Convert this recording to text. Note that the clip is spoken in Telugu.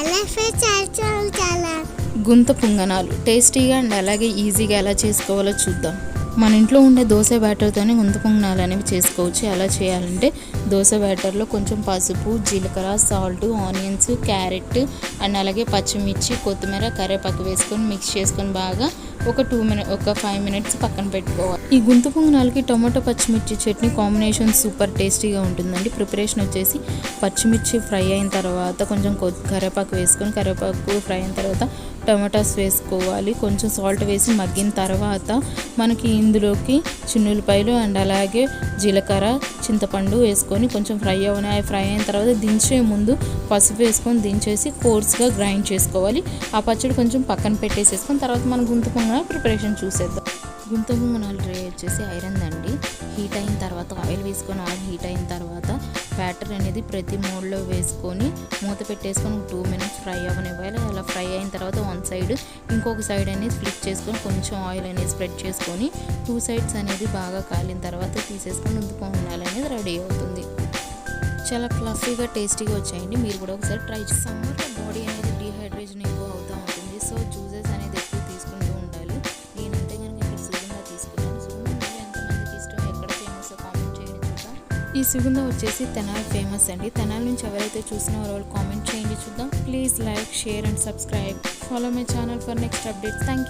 అలా చాలా. గుంత పుంగనాలు. టేస్టీగా అండ్ అలాగే ఈజీగా ఎలా చేసుకోవాలో చూద్దాం. మన ఇంట్లో ఉండే దోశ బ్యాటర్తోనే గుంత పొంగనాలు అనేవి చేసుకోవచ్చు. ఎలా చేయాలంటే దోశ బ్యాటర్లో కొంచెం పసుపు జీలకర్ర సాల్ట్ ఆనియన్స్ క్యారెట్ అండ్ అలాగే పచ్చిమిర్చి కొత్తిమీర కరివేపాకు వేసుకొని మిక్స్ చేసుకొని బాగా ఒక టూ మినిట్ ఒక ఫైవ్ మినిట్స్ పక్కన పెట్టుకోవాలి. ఈ గుంత పొంగనాలకి టొమాటో పచ్చిమిర్చి చట్నీ కాంబినేషన్ సూపర్ టేస్టీగా ఉంటుందండి. ప్రిపరేషన్ వచ్చేసి పచ్చిమిర్చి ఫ్రై అయిన తర్వాత కొంచెం కొ- కరివేపాకు వేసుకొని కరివేపాకు ఫ్రై అయిన తర్వాత టమాటాస్ వేసుకోవాలి. కొంచెం సాల్ట్ వేసి మగ్గిన తర్వాత మనకి ఇందులోకి చిన్నులపాయలు అండ్ అలాగే జీలకర్ర చింతపండు వేసుకొని కొంచెం ఫ్రై అవని అవి ఫ్రై అయిన తర్వాత దించే ముందు పసుపు వేసుకొని దించేసి కోర్స్గా గ్రైండ్ చేసుకోవాలి. ఆ పచ్చడి కొంచెం పక్కన పెట్టేసేసుకొని తర్వాత మనం గుంత ప్రిపరేషన్ చూసేద్దాం. గుంత పొంగనాలు డ్రై వచ్చేసి ఐరన్ అండి హీట్ అయిన తర్వాత ఆయిల్ వేసుకొని ఆయిల్ హీట్ అయిన తర్వాత బ్యాటర్ అనేది ప్రతి మోడ్లో వేసుకొని మూత పెట్టేసుకొని టూ మినిట్స్ ఫ్రై అవ్వనివ్వాలి. అలా ఫ్రై అయిన తర్వాత వన్ సైడ్ ఇంకొక సైడ్ అనేది ఫ్లిప్ చేసుకొని కొంచెం ఆయిల్ అనేది స్ప్రెడ్ చేసుకొని టూ సైడ్స్ అనేది బాగా కాలిన తర్వాత తీసేసుకొని ముందుకు పొంగనాలు అనేది రెడీ అవుతుంది. చాలా ఫ్లఫీగా టేస్టీగా వచ్చాయండి. మీరు కూడా ఒకసారి ట్రై చేసి సమ్మర్లో బాడీ అనేది డీహైడ్రేషన్ ఎక్కువ అవుతూ ఉంటుంది. సో జ్యూస్ ఈ సుగంధ వచ్చేసి తెనాలి ఫేమస్ అండి. తెనాలి నుంచి ఎవరైతే చూసినా వాళ్ళు కామెంట్ చేయండి చూద్దాం. Please like share and subscribe follow my channel for next update thank you